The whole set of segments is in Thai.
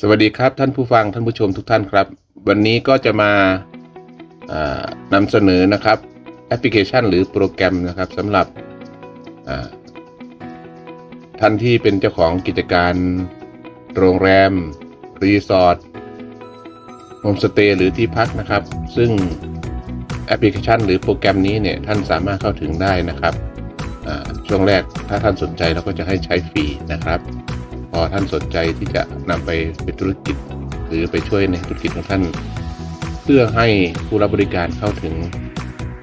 สวัสดีครับท่านผู้ฟังท่านผู้ชมทุกท่านครับ วันนี้ก็จะมาานำเสนอนะครับแอปพลิเคชันหรือโปรแกรมนะครับสำหรับท่านที่เป็นเจ้าของกิจการ โรงแรม รีสอร์ทโฮมสเตย์หรือที่พักนะครับ ซึ่งแอปพลิเคชัน หรือโปรแกรมนี้เนี่ยท่านสามารถเข้าถึงได้นะครับช่วงแรกถ้าท่านสนใจเราก็จะให้ใช้ฟรีนะครับ อท่านสนใจที่จะนำไปเป็นธุรกิจ หรือไปช่วยในธุรกิจของท่าน เพื่อให้ผู้รับบริการเข้าถึง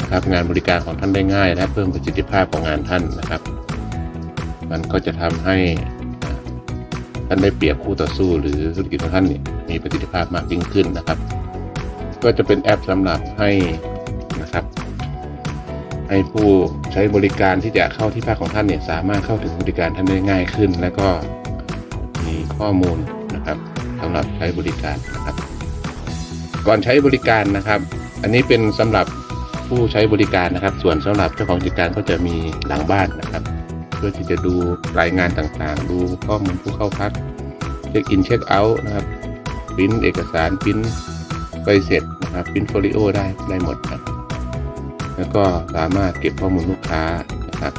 นะครับงานบริการของท่านได้ง่าย และเพิ่มประสิทธิภาพของงานท่านนะครับ มันก็จะทำให้ท่านได้เปรียบคู่ต่อสู้ หรือธุรกิจของท่านเนี่ยมีประสิทธิภาพมากยิ่งขึ้นนะครับ ก็จะเป็นแอปสำหรับให้นะครับให้ผู้ใช้บริการที่จะเข้าที่พักของท่านเนี่ยสามารถเข้าถึงบริการท่านได้ง่ายขึ้น และก็ ข้อมูลนะครับสำหรับใช้บริการนะครับ ก่อนใช้บริการนะครับ อันนี้เป็นสำหรับผู้ใช้บริการนะครับ ส่วนสำหรับเจ้าของกิจการก็จะมีหลังบ้านนะครับ เพื่อที่จะดูรายงานต่างๆ ดูข้อมูลผู้เข้าพักเช็คอินเช็คเอาท์นะครับปริ้นเอกสารปริ้นใบเสร็จนะครับปริ้นโฟลิโอได้ได้หมดครับแล้วก็สามารถเก็บข้อมูลลูกค้านะครับ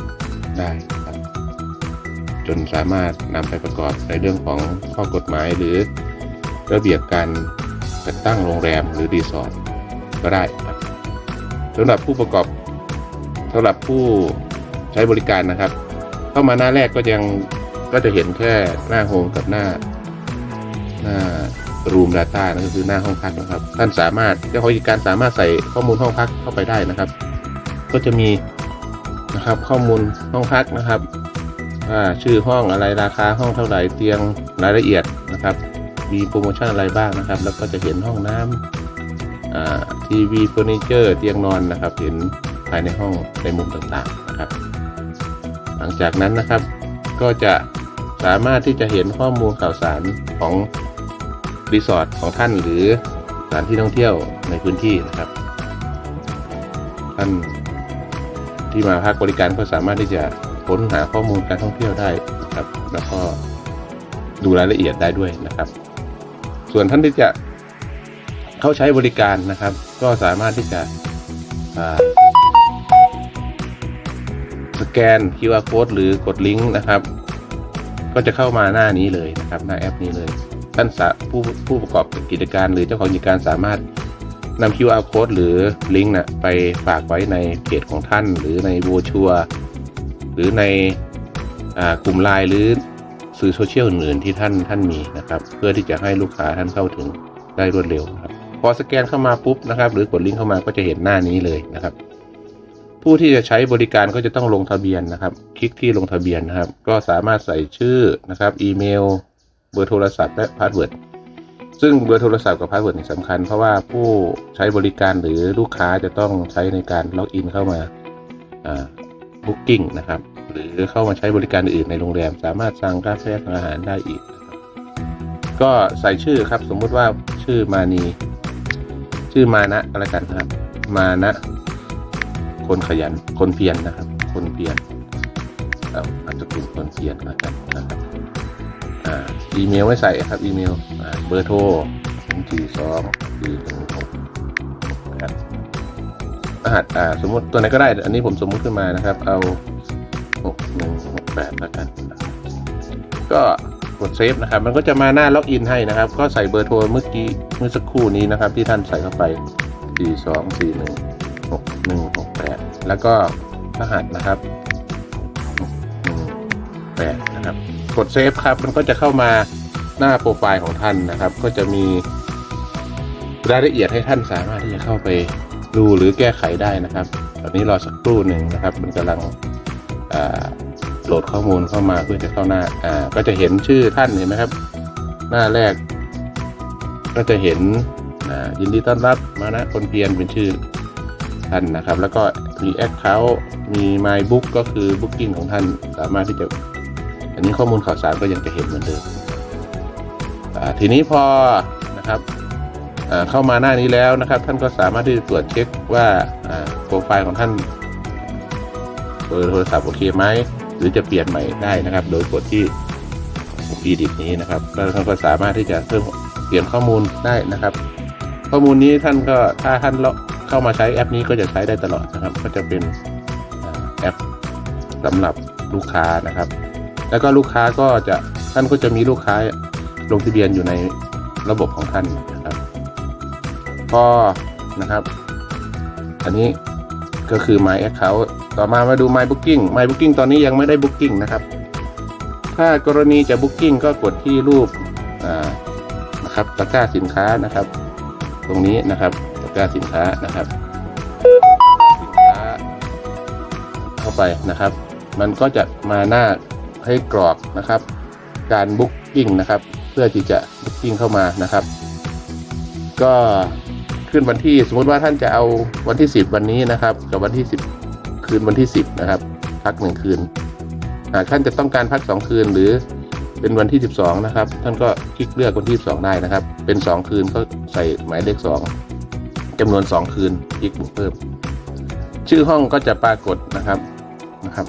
ได้ จนสามารถนำไปประกอบในเรื่องของข้อกฎหมายหรือระเบียบการจัดตั้งโรงแรมหรือรีสอร์ทก็ได้ครับสำหรับผู้ประกอบสำหรับผู้ใช้บริการนะครับ เข้ามาหน้าแรกก็ยังก็จะเห็นแค่หน้าโฮมกับหน้าหน้า Room Data นั่นก็คือหน้าห้องพักนะครับ ท่านสามารถเจ้าของกิจการสามารถใส่ข้อมูลห้องพักเข้าไปได้นะครับ ก็จะมีนะครับข้อมูลห้องพักนะครับ ชื่อห้องอะไรราคาห้องเท่าไหร่เตียงรายละเอียดนะครับ มีโปรโมชั่นอะไรบ้างนะครับ แล้วก็จะเห็นห้องน้ำอ่าทีวีเฟอร์นิเจอร์เตียงนอนนะครับ เห็นภายในห้องในมุมต่างๆนะครับ หลังจากนั้นนะครับก็จะสามารถที่จะเห็นข้อมูลข่าวสารของรีสอร์ทของท่านหรือสถานที่ท่องเที่ยวในพื้นที่นะครับ ท่านที่มาพักบริการก็สามารถที่จะ ค้นหาข้อมูลการท่องเที่ยวได้นะครับแล้วก็ดูรายละเอียดได้ด้วยนะครับ ส่วนท่านที่จะเข้าใช้บริการนะครับ ก็สามารถที่จะสแกน QR code หรือกดลิงก์นะครับ ก็จะเข้ามาหน้านี้เลยนะครับ หน้าแอปนี้เลยท่านผู้ผู้ประกอบกิจการหรือเจ้าของกิจการสามารถนำ QR code หรือลิงก์นะไปฝากไว้ในเพจของท่าน หรือในโวชัว หรือในกลุ่มไลน์หรือสื่อโซเชียลอื่นๆที่ท่านท่านมีนะครับ เพื่อที่จะให้ลูกค้าท่านเข้าถึงได้รวดเร็วครับพอสแกนเข้ามาปุ๊บนะครับ หรือกดลิงก์เข้ามาก็จะเห็นหน้านี้เลยนะครับ ผู้ที่จะใช้บริการก็จะต้องลงทะเบียนนะครับ คลิกที่ลงทะเบียนนะครับ ก็สามารถใส่ชื่อนะครับ อีเมล เบอร์โทรศัพท์และพาสเวิร์ดซึ่งเบอร์โทรศัพท์กับพาสเวิร์ดสำคัญเพราะว่าผู้ใช้บริการหรือลูกค้าจะต้องใช้ในการล็อกอินเข้ามา บุ๊กิ้งนะครับ หรือเข้ามาใช้บริการอื่นในโรงแรม สามารถสั่งกาแฟสั่งอาหารได้อีกนะครับก็ใส่ชื่อครับ สมมุติว่าชื่อมานีชื่อมานะก็แล้วกันนะครับ มานะ คนขยัน คนเพียรนะครับ คนเพียรอาจจะเป็นคนเพียรแล้วกันนะครับอ่าอีเมลไว้ใส่ครับ อีเมลเบอร์โทรสี่สองสี่หนึ่งห รหัสอ่าสมมติตัวไหนก็ได้ อันนี้ผมสมมุติขึ้นมานะครับ เอาหกหนึ่งหกแปดแล้วกัน ก็กดเซฟนะครับ มันก็จะมาหน้าล็อกอินให้นะครับ ก็ใส่เบอร์โทรเมื่อกี้เมื่อสักครู่นี้นะครับ ที่ท่านใส่เข้าไปสี่สองสี่หนึ่งหกหนึ่งหกแปดแล้วก็รหัสนะครับหนึ่งแปดนะครับ กดเซฟครับ มันก็จะเข้ามาหน้าโปรไฟล์ของท่านนะครับ ก็จะมีรายละเอียดให้ท่านสามารถที่จะเข้าไป ดูหรือแก้ไขได้นะครับตอนนี้รอสักครู่หนึ่งนะครับ มันกำลังโหลดข้อมูลเข้ามาเพื่อจะเข้าหน้าก็จะเห็นชื่อท่านเห็นไหมครับ หน้าแรก ก็จะเห็นยินดีต้อนรับมานะคนเพียรเป็นชื่อท่านนะครับ แล้วก็มีแอคเคาท์มี My Book ก็คือ Booking ของท่านสามารถที่จะอันนี้ข้อมูลข่าวสารก็ยังจะเห็นเหมือนเดิมทีนี้พอนะครับ เข้ามาหน้านี้แล้วนะครับ ท่านก็สามารถที่จะตรวจเช็คว่าโปรไฟล์ของท่านเบอร์โทรศัพท์โอเคไหมหรือจะเปลี่ยนใหม่ได้นะครับ โดยกดที่ปุ่ม edit นี้นะครับแล้วท่านก็สามารถที่จะเพิ่มเปลี่ยนข้อมูลได้นะครับ ข้อมูลนี้ท่านก็ถ้าท่านเข้ามาใช้แอปนี้ก็จะใช้ได้ตลอดนะครับ ก็จะเป็นแอปสำหรับลูกค้านะครับ แล้วก็ลูกค้าก็จะท่านก็จะมีลูกค้าลงทะเบียนอยู่ในระบบของท่าน ครับก็นะครับ อันนี้ก็คือ My Account ต่อมามาดู My Booking My Booking ตอนนี้ยังไม่ได้ Booking นะครับ ถ้ากรณีจะ Booking ก็กดที่รูปนะครับตะกร้าสินค้านะครับ ตรงนี้นะครับตะกร้าสินค้านะครับสินค้าเข้าไปนะครับ มันก็จะมาหน้าให้กรอกนะครับ การบุ๊กกิ้งนะครับ เพื่อที่จะบุ๊กกิ้งเข้ามานะครับ ก็ ขึ้นวันที่สมมติว่าท่านจะเอาวันที่ 10 วันนี้นะครับ กับวันที่ 10 คืนวันที่ 10 นะครับ พักหนึ่งคืนหากท่านจะต้องการพัก 2 คืนหรือเป็นวันที่ 12 นะครับ ท่านก็คลิกเลือกวันที่ 12 ได้นะครับ เป็น 2 คืนก็ใส่หมายเลข 2จำนวน 2 คืนคลิกบวกเพิ่ม ชื่อห้องก็จะปรากฏนะครับนะครับ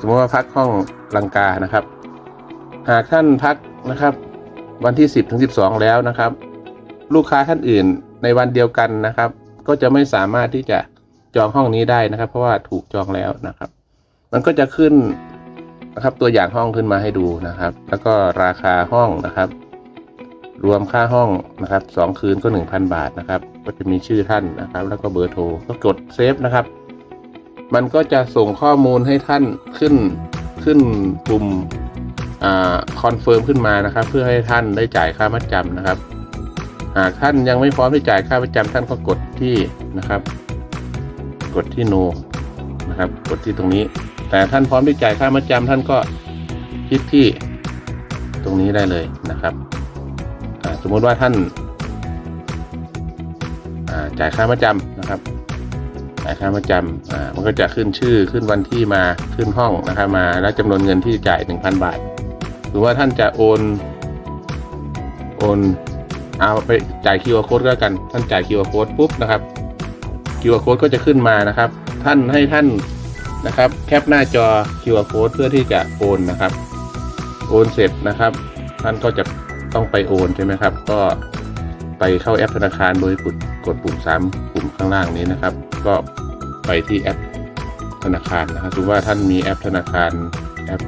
สมมติว่าพักห้องลังกานะครับ หากท่านพักนะครับ วันที่ 10ถึง12 แล้วนะครับ ลูกค้าท่านอื่นในวันเดียวกันนะครับ ก็จะไม่สามารถที่จะจองห้องนี้ได้นะครับ เพราะว่าถูกจองแล้วนะครับ มันก็จะขึ้นนะครับตัวอย่างห้องขึ้นมาให้ดูนะครับ แล้วก็ราคาห้องนะครับ รวมค่าห้องนะครับสองคืนก็ 1,000 บาทนะครับ ก็จะมีชื่อท่านนะครับ แล้วก็เบอร์โทรก็กดเซฟนะครับ มันก็จะส่งข้อมูลให้ท่านขึ้นขึ้นปุ่มอ่าคอนเฟิร์มขึ้นมานะครับ เพื่อให้ท่านได้จ่ายค่ามัดจำนะครับ หากท่านยังไม่พร้อมที่จ่ายค่าประจำท่านก็กดที่นะครับ กดที่ no นะครับ กดที่ตรงนี้ แต่ท่านพร้อมที่จ่ายค่าประจำท่านก็คลิกที่ตรงนี้ได้เลยนะครับสมมติว่าท่านาจ่ายค่าประจำนะครับจ่ายค่าประจำมันก็จะขึ้นชื่อขึ้นวันที่มาขึ้นห้องนะครับมาและจำนวนเงินที่จ่าย 1,000 บาท หรือว่าท่านจะโอนโอน เอาไปจ่าย QR code ก็แล้วกัน ท่านจ่าย QR code ปุ๊บนะครับ QR code ก็จะขึ้นมานะครับ ท่านให้ท่านนะครับ แคปหน้าจอ QR code เพื่อที่จะโอนนะครับ โอนเสร็จนะครับ ท่านก็จะต้องไปโอนใช่ไหมครับ ก็ไปเข้าแอปธนาคารโดยกดกดปุ่มซ้ำปุ่มข้างล่างนี้นะครับ ก็ไปที่แอปธนาคารนะครับถือว่าท่านมีแอปธนาคารแอป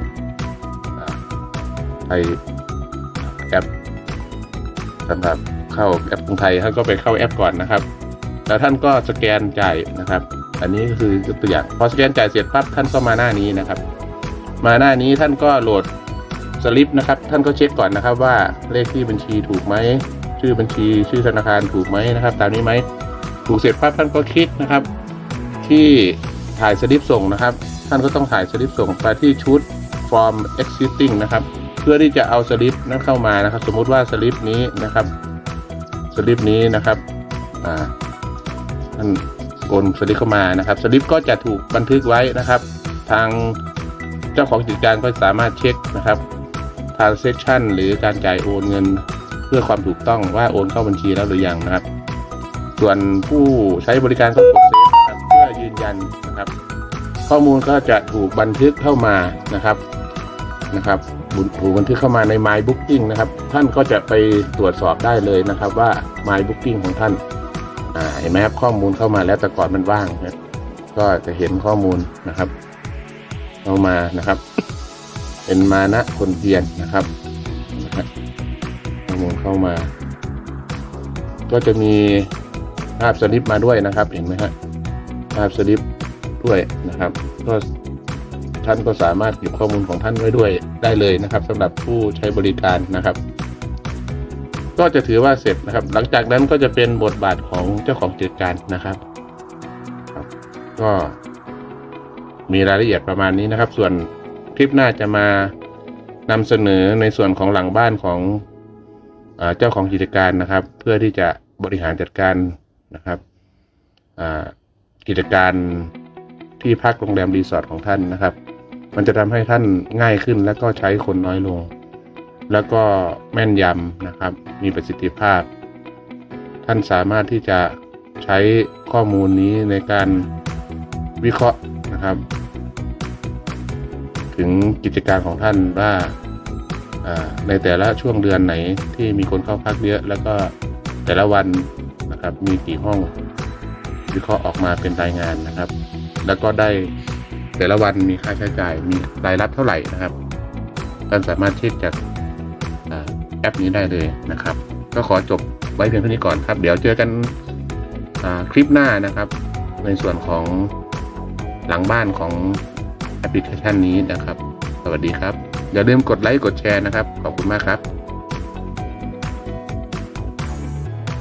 ไทยแอป สำหรับเข้าแอปกรุงไทยท่านก็ไปเข้าแอปก่อนนะครับ แล้วท่านก็สแกนจ่ายนะครับ อันนี้ก็คือตัวอย่างพอสแกนจ่ายเสร็จปั๊บท่านก็มาหน้านี้นะครับ มาหน้านี้ท่านก็โหลดสลิปนะครับ ท่านก็เช็คก่อนนะครับว่าเลขที่บัญชีถูกไหมชื่อบัญชีชื่อธนาคารถูกไหมนะครับ ตามนี้ไหมถูกเสร็จปั๊บท่านก็คลิกนะครับ ที่ถ่ายสลิปส่งนะครับ ท่านก็ต้องถ่ายสลิปส่งไปที่ชุด form existing นะครับ พื่อที่จะเอาสลิปนั้นเข้ามานะครับ สมมุติว่าสลิปนี้นะครับสลิปนี้นะครับอ่าท่านโอนสลิปเข้ามานะครับสลิปก็จะถูกบันทึกไว้นะครับ ทางเจ้าของกิจการก็สามารถเช็คนะครับทางเซ c ชันหรือการจ่ายโอนเงินเพื่อความถูกต้องว่าโอนเข้าบัญชีแล้วหรือยังนะครับ ส่วนผู้ใช้บริการก็กดเซฟนะครับเพื่อยืนยันนะครับ ข้อมูลก็จะถูกบันทึกเข้ามานะครับนะครับ ถูกบันทึกเข้ามาใน My Booking นะครับ ท่านก็จะไปตรวจสอบได้เลยนะครับว่า My Booking ของท่านเห็นไหมครับข้อมูลเข้ามาแล้วแต่ก่อนมันว่างนะก็จะเห็นข้อมูลนะครับเข้ามานะครับ เป็นมานะคนเพียนนะครับข้อมูลเข้ามา ก็จะมีภาพสลิปมาด้วยนะครับ เห็นไหมครับภาพสลิปด้วยนะครับ ก็ ท่านก็สามารถเก็บข้อมูลของท่านไว้ด้วยได้เลยนะครับสำหรับผู้ใช้บริการนะครับ ก็จะถือว่าเสร็จนะครับ หลังจากนั้นก็จะเป็นบทบาทของเจ้าของกิจการนะครับก็มีรายละเอียดประมาณนี้นะครับ ส่วนคลิปหน้าจะมานำเสนอในส่วนของหลังบ้านของเอเจ้าของกิจการนะครับ เพื่อที่จะบริหารจัดการนะครับกิจการที่พักโรงแรมรีสอร์ทของท่านนะครับ มันจะทำให้ท่านง่ายขึ้น แล้วก็ใช้คนน้อยลง แล้วก็แม่นยำนะครับ มีประสิทธิภาพ ท่านสามารถที่จะใช้ข้อมูลนี้ในการวิเคราะห์นะครับ ถึงกิจการของท่านว่าอ่าในแต่ละช่วงเดือนไหนที่มีคนเข้าพักเยอะแล้วก็แต่ละวันนะครับมีกี่ห้องวิเคราะห์ออกมาเป็นรายงานนะครับ แล้วก็ได้ แต่ละวันมีค่าใช้จ่ายมีรายรับเท่าไหร่นะครับท่านสามารถเช็คจากอแอปนี้ได้เลยนะครับ ก็ขอจบไว้เพียงเท่านี้ก่อนครับ เดี๋ยวเจอกันคลิปหน้านะครับ ในส่วนของหลังบ้านของแอปพลิเคชันนี้นะครับ สวัสดีครับ อย่าลืมกดไลค์กดแชร์นะครับ ขอบคุณมากครับ